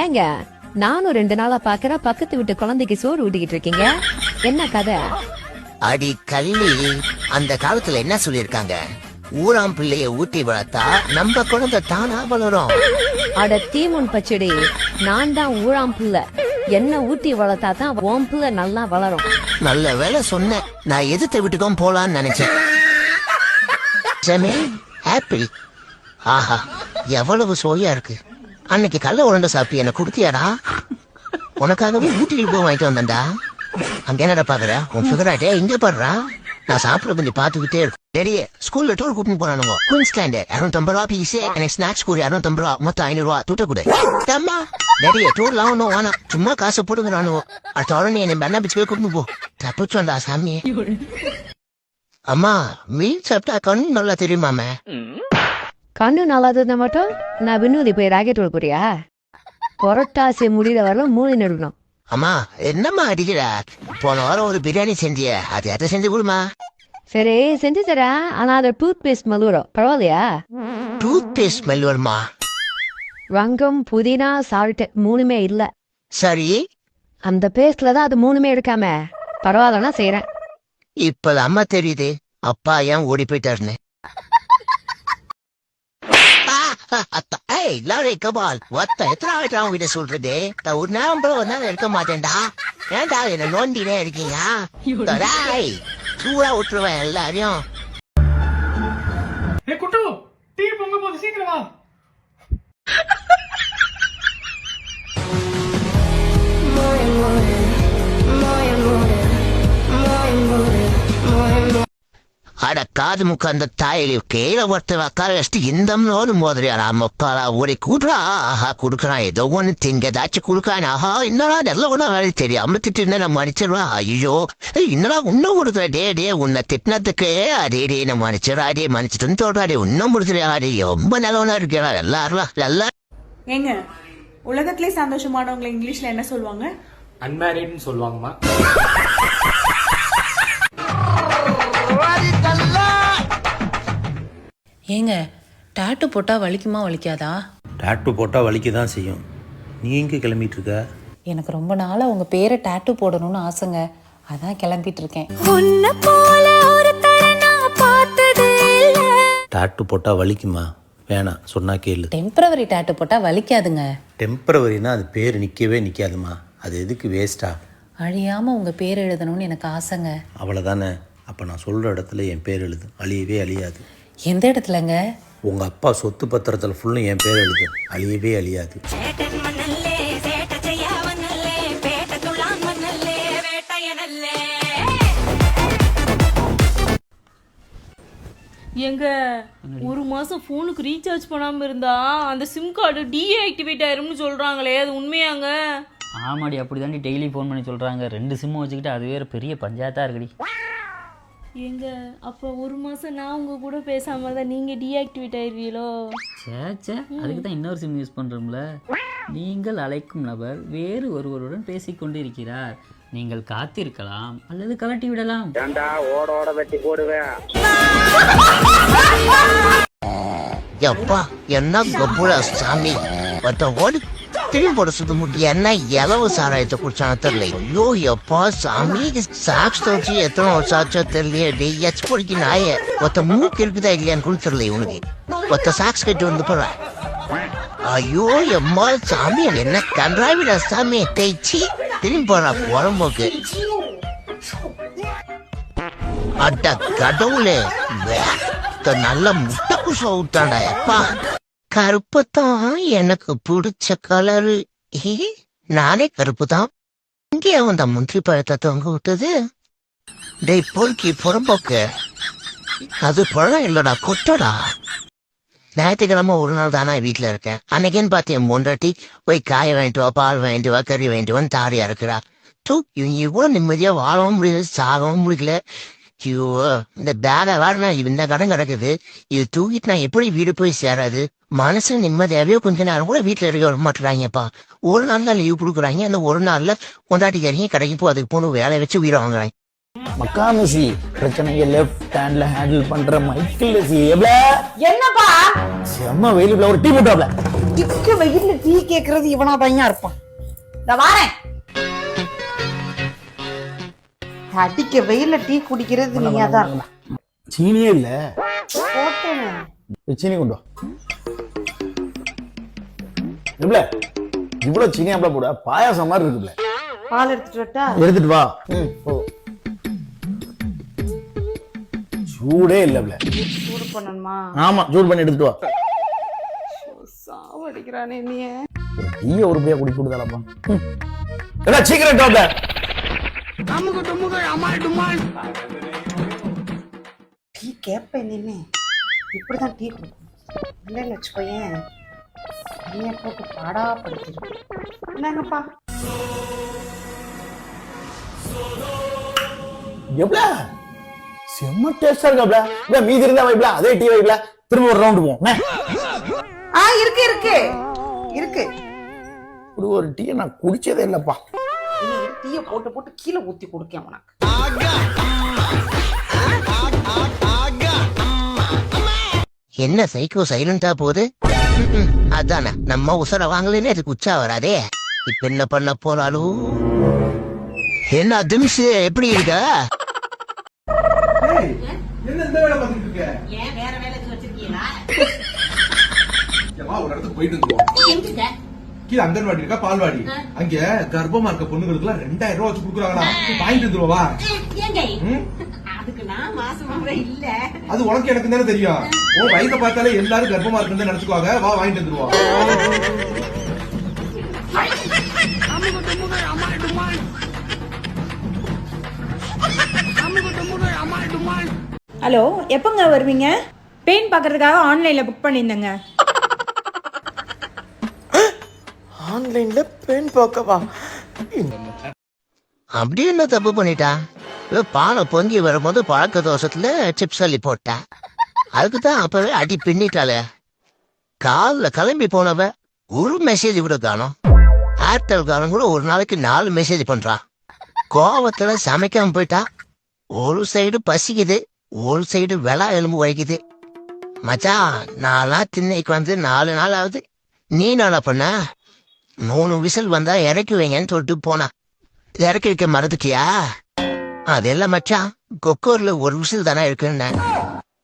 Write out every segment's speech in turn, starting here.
ஏங்க நானும் ரெண்டு நாளா பாக்குற பக்கத்து வீட்டு குழந்தைக்கு சோறு ஊட்டிக்கிட்டு இருக்கீங்க. என்ன கதை? அடி கள்ளி அந்த காலத்துல என்ன சொல்லிருக்காங்க ஊராம் பிள்ளைய ஊட்டி வளர்த்தா நம்ம குழந்தை தானா வளரும். அட தீமுன் பச்சடி நான் தான் ஊழாம் பிள்ளை. என்ன ஊட்டி வளர்த்தா தான் ஓம் பிள்ளை நல்லா வளரும். நல்ல வேலை சொன்னேன். நான் எதிர்த்த வீட்டுக்கும் போலான்னு நினைச்சேன். ஆப்பிள். ஆஹா எவ்வளவு சோயா இருக்கு. அன்னைக்கு கல்ல உருண்டை சாப்பிட்டு என்ன கொடுத்தியாடா? உனக்காகவே ஊட்டியில் போய் வாங்கிட்டு வந்தேன்டா. அங்க என்னடா பாக்குற? உன் ஃபிகராட்டே இங்க பாடுறா? நான் சாப்பிட கொஞ்சம் பார்த்துக்கிட்டே இருக்கும் நிறைய ஸ்கூல்ல டூர் கூட்டிட்டு போனானுங்க. குயின்ஸ்லாண்டு இரநூத்தம்பது ரூபா பீஸ் எனக்கு ஸ்நாக்ஸ் கூட இரநூத்தம்பது ரூபா மொத்தம் ஐநூறு ரூபா தூட்ட கூட. தம்மா நிறைய டூர்லாம் ஒன்றும் வேணாம். சும்மா காசு போடுங்கிறானுங்க அடுத்த உடனே என்னை பண்ணா பிச்சு போய் கூட்டிட்டு போ. தப்பிச்சோண்டா சாமி. அம்மா மீன் சாப்பிட்டா கண்ணு நல்லா தெரியுமாமே கண்ணு நல்லா இருந்தா மட்டும் நான் வினோதி போய் ராக்கெட் போறியா? புரட்டாசி முடிகிற வரலாம் மூணு நடுக்கணும் அம்மா என்னம்மா அடிக்கிற? போன வாரம் ஒரு பிரியாணி செஞ்சிய. அது எதை செஞ்சு கொடுமா? சரி செஞ்சு தரேன். ஆனா அதை டூத் பேஸ்ட் மலுவரம் பரவாயில்லையா? டூத் பேஸ்ட் ஸ்மெல் வருமா ரங்கம் புதினா சால்ட் மூணுமே இல்ல. சரி. அந்த பேஸ்ட்ல தான் அது மூணுமே எடுக்காம. பரவாயில்லன்னா செய்யறேன் இப்ப அம்மா தெரியுது. அப்பா ஏன் ஓடி போயிட்டாருன்னு ஆ, ஆ, அத்தா, ஏய், லாரி கபால், ஒத்த, எத்தனை ஆயிட்டு அவன் கிட்ட சொல்றது? ஒரு நேரம் போல ஒரு நேரம் இருக்க மாட்டேன்டா. ஏன்டா என்ன நோண்டினே இருக்கீங்க? டேய், சூடா விட்டுருவேன் எல்லாரையும். குட்டு டீ பொங்க போது சீக்கிரம் வா அட காது முக்க அந்த தாயலி கீழே ஒருத்தர் உட்கார வச்சுட்டு இந்த நோடு மோதுறியாரா முக்காலா ஒரு கூடுறா. ஆஹா குடுக்கறான் ஏதோ ஒண்ணு திங்க ஏதாச்சும் குடுக்கறான். ஆஹா என்னடா நல்ல ஒண்ணு வேலை தெரியாம திட்டு நம்ம மன்னிச்சிருவா ஐயோ ஏய், என்னடா இன்னும் கொடுக்குற? டே டே உன்னை திட்டினதுக்கு. அதே டே நம்ம மன்னிச்சிடா டே மன்னிச்சிட்டுன்னு சொல்றாடே இன்னும் முடிச்சிருக்கா டே ரொம்ப நல்லவனா இருக்கிறா எல்லாரும் எல்லாரும் ஏங்க உலகத்திலே சந்தோஷமானவங்களை இங்கிலீஷ்ல என்ன சொல்லுவாங்க? அன்மேரிட்னு சொல்லுவாங்கம்மா. ஏங்க டாட்டு போட்டா வலிக்குமா வலிக்காதா? டாட்டு போட்டால் வலிக்க தான் செய்யும். நீ எங்கே கிளம்பிட்டு இருக்க எனக்கு ரொம்ப நாளா உங்க பேரை டாட்டு போடணும்னு ஆசைங்க. அதான் கிளம்பிட்டு இருக்கேன் டாட்டு போட்டால் வலிக்குமா? வேணாம் சொன்னா கேளு. டெம்பரவரி டாட்டு போட்டா வலிக்காதுங்க. டெம்பரவரினா அது பேர் நிற்கவே நிற்காதுமா அது எதுக்கு வேஸ்டா அழியாம உங்க பேர் எழுதணும்னு எனக்கு ஆசைங்க. அவ்வளோதானே அப்போ நான் சொல்கிற இடத்துல என் பேர் எழுது. அழியவே அழியாது. எந்த இடத்துலங்க? உங்கள் அப்பா சொத்து பத்திரத்தில் ஃபுல்லும் என் பேர் எழுது. அழியவே அழியாது. எங்க ஒரு மாசம் ஃபோனுக்கு ரீசார்ஜ் பண்ணாம இருந்தா அந்த சிம் கார்டு டீஆக்டிவேட் ஆயிரும்னு சொல்றாங்களே அது உண்மையாங்க? ஆமாடி அப்படி தாண்டி டெய்லி ஃபோன் பண்ணி சொல்கிறாங்க ரெண்டு சிம் வச்சுக்கிட்டு அது வேறு பெரிய பஞ்சாயத்தாக இருக்குடி. எங்க அப்ப ஒரு மாசம் நான் உங்க கூட பேசாம தான் நீங்க டீஆக்டிவேட் ஆயிருவீங்களோ? சேச்சே அதுக்கு தான் இன்னொரு சிம் யூஸ் பண்ணுறோம்ல நீங்கள் அழைக்கும் நபர் வேறு ஒருவருடன் பேசிக்கொண்டு இருக்கிறார் நீங்கள் காத்திருக்கலாம் அல்லது கலட்டி விடலாம். எப்பா என்ன கப்புடா சாமி? ஒருத்த ஓடி. திரும்பி போட சுத்த முடியும் என்ன இலவு சாராயத்தை குடிச்சான தெரியல ஐயோ எப்பா சாமி சாக்ஸ் தோச்சு எத்தனை வருஷம் ஆச்சோ தெரியலையே டே எச் பொடிக்கு நாய ஒத்த மூக்கு இருக்குதா இல்லையான்னு கூட தெரியல உனக்கு ஒத்த சாக்ஸ் கட்டி வந்து போற ஐயோ எம்மா சாமி என்ன கன்றாவிடா சாமி தேய்ச்சி திரும்பி போறா உடம்போக்கு அட கடவுளே நல்ல முட்டை குசோ விட்டாடா எப்பா கருப்பு தான் எனக்கு பிடிச்ச கலரு நானே கருப்பு தான் இங்கே அந்த முந்திரி பழத்தை தொங்க விட்டது? டேய் பொறுக்கி புறம்போக்கு. அது பழம் இல்லடா கொட்டடா. ஞாயிற்றுக்கிழமை ஒரு நாள் தானே வீட்டில் இருக்கேன். அன்னைக்குன்னு பார்த்தேன் முண்டாட்டி போய் காய வாங்கிட்டு வா பால் வாங்கிட்டு வா கறி வாங்கிட்டு வான்னு தாரியா இருக்கிறா. தூ இவ்வளோ நிம்மதியாக வாழவும் முடியல சாகவும் முடியல. ஐயோ இந்த பேகை வேற இந்த கடன் கிடக்குது. இது தூக்கிட்டு நான் எப்படி வீடு போய் சேராது? மனசு நிம்மதியாவே கொஞ்ச நேரம் கூட வீட்டுல இருக்க விட மாட்டேறாங்கப்பா. ஒரு நாள் தான் லீவ் கொடுக்குறாங்க. அந்த ஒரு நாள்ல கொண்டாட்டிக்காரங்க கடைக்கு போ அதுக்கு போகணும் வேலையை வச்சு உயிரை வாங்குறாங்க. மக்காமுஷி பிரச்சனைங்க லெஃப்ட் ஹேண்ட்ல ஹேண்டில் பண்ற மைக்கிள் எவ்வளோ? என்னப்பா? செம்ம வெயிலுக்குள்ள ஒரு டீ போட்டாப்ல வெயில்ல டீ கேக்குறது இவனா பையன் இருப்பான். இந்த வாரேன். அடிக்க வெயில்ல டீ குடிக்கிறது நீயா தான். இருக்கலாம் சீனியே இல்ல. சீனி கொண்டு வா. இவ்வளவு சீனி அப்பள போட. பாயாசம் மாதிரி இருக்குல்ல பால் எடுத்துட்டு வரட்டா? எடுத்துட்டு வா. போ. சூடே இல்ல. சூடு பண்ணணுமா? ஆமா சூடு பண்ணி எடுத்துட்டு வா. சாவு அடிக்கிறானே நீ ஒரு டீயை உருப்படியா குடிச்சு விடுதாலப்பா எல்லாம் சீக்கிரம் டோப்ல டீ கேப்பேன் நின்னு இப்படிதான் டீ கொடுக்கணும். இல்லைன்னு வச்சுக்கோயேன். நீ போட்டு பாடா படுத்திருக்கு என்னங்கப்பா? எவ்வளோ செம்ம டேஸ்டா இருக்காப்ல இல்ல மீதி இருந்தா வைப்ல அதே டீ வைப்ல திரும்ப ஒரு ரவுண்டு போவோம்? ஆ இருக்கு இருக்கு. இருக்கு. இப்படி ஒரு டீயை நான் குடிச்சதே இல்லப்பா. டீயை போட்டு போட்டு கீழே ஊத்தி கொடுக்கேன் உனக்கு. என்ன சைக்கோ சைலண்டா போகுது. அதானே நம்ம உசர வாங்கலன்னு அதுக்கு உச்சா வராதே? இப்ப என்ன பண்ண போறாலும் என்ன திம்ஸ் எப்படி இருக்க? ஏன் வேற வேலை வச்சிருக்கீங்களா? போயிட்டு கீழே அங்கன்வாடி இருக்கா பால்வாடி? அங்க கர்ப்பமா இருக்க பொண்ணுங்களுக்கு எல்லாம் ரெண்டாயிரம் ரூபாய் வச்சு கொடுக்குறாங்களா வாங்கிட்டு வந்துருவா அது உனக்கு எனக்கு தானே தெரியும். உன் வயசை பார்த்தாலே எல்லாரும் கர்ப்பமா இருக்குன்னு நினைச்சுக்குவாங்க. வா வாங்கிட்டு வந்துருவோம் ஹலோ எப்போங்க வருவீங்க? பெயிண்ட் பார்க்கறதுக்காக ஆன்லைனில் புக் பண்ணியிருந்தேங்க. ஆன்லைன்ல பெண் பார்க்கவா? அப்படி என்ன தப்பு பண்ணிட்டா? இவ பானை பொங்கி வரும்போது பழக்க தோஷத்துல சிப்ஸ் அள்ளி போட்டா. அதுக்கு தான் அப்பவே அடி பின்னிட்டாளே. காலில் கிளம்பி போனவ ஒரு மெசேஜ் கூட காணும். ஏர்டெல்காரன் கூட ஒரு நாளைக்கு நாலு மெசேஜ் பண்றான் கோவத்துல சமைக்காம போயிட்டா. ஒரு சைடு பசிக்குது ஒரு சைடு வெளா எலும்பு வலிக்குது. மச்சான் நாலாம் திண்ணைக்கு வந்து நாலு நாள் ஆகுது நீ நாளா பண்ண? மூணு விசில் வந்தா இறக்கி வைங்கன்னு சொல்லிட்டு போனா. இறக்கி வைக்க மறந்துட்டியா? அதெல்லாம் மச்சான் கொக்கோர்ல ஒரு விசில் தானே இருக்குன்னு.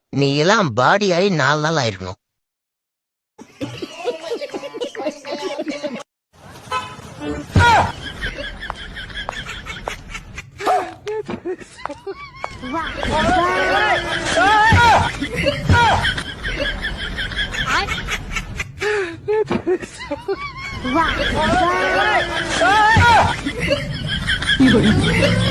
நீ எல்லாம் பாடி ஆகி நாலு நாள் ஆயிருக்கணும். Wow. 哇！哎哎哎！一会儿。